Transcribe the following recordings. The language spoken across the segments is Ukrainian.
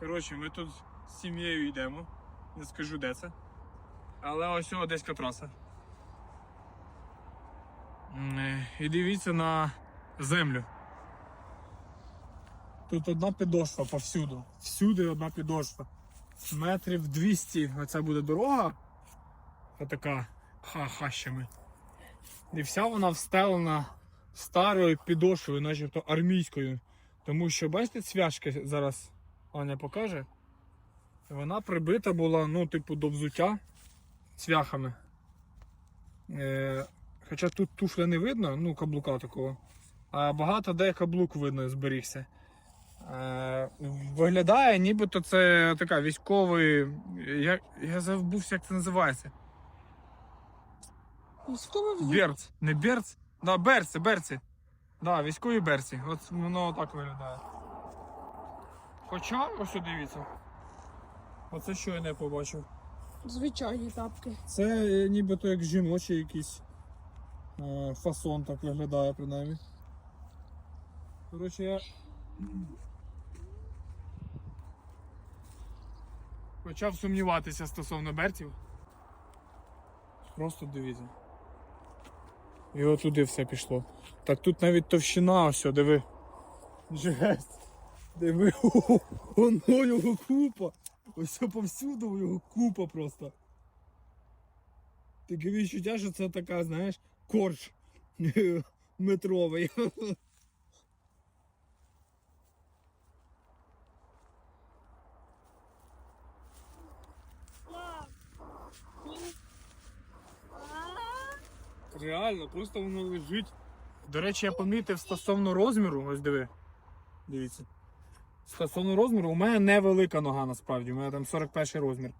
Коротше, ми тут з сім'єю йдемо. Не скажу де це. Але ось одеська траса. Е, І дивіться на землю. Тут одна підошва повсюду. Всюди одна підошва. Метрів 200 оця буде дорога. Отака ха хащами. І вся вона встелена старою підошвою, начебто армійською. Тому що, бачите, цвяшки зараз Аня покаже. Вона прибита була, ну, типу, до взуття цвяхами. Е, хоча тут туфля не видно, ну, каблука такого. А багато де каблук видно зберігся. Е, виглядає, нібито це така військовий. Я, я забувся, як це називається. Берц. Не берц? Да, берці, берці. Да, військові берці. От воно так виглядає. Хоча, ось дивіться. Оце що я не побачив. Звичайні тапки. Це е, нібито як жіночий якийсь е, фасон так виглядає принаймні. Коротше, я. Почав сумніватися стосовно берців. Просто дивіться. І от туди все пішло. Так тут навіть товщина, ось, диви. Жесть. Диви, воно його купа. Ось повсюду його купа просто. Таке відчуття, що це така, знаєш, корж метровий. Реально, просто воно лежить. До речі, я помітив стосовно розміру, ось диви. Дивіться. Стосовно розміру, у мене невелика нога насправді, у мене там 41 розмір.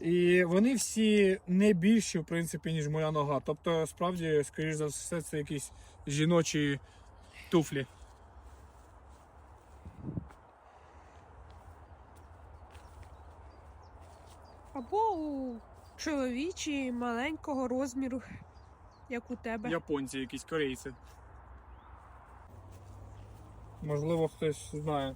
І вони всі не більші, в принципі, ніж моя нога. Тобто, справді, скоріш за все, це якісь жіночі туфлі. Або у чоловічі маленького розміру, як у тебе. Японці, якісь корейці. Можливо, хтось знає.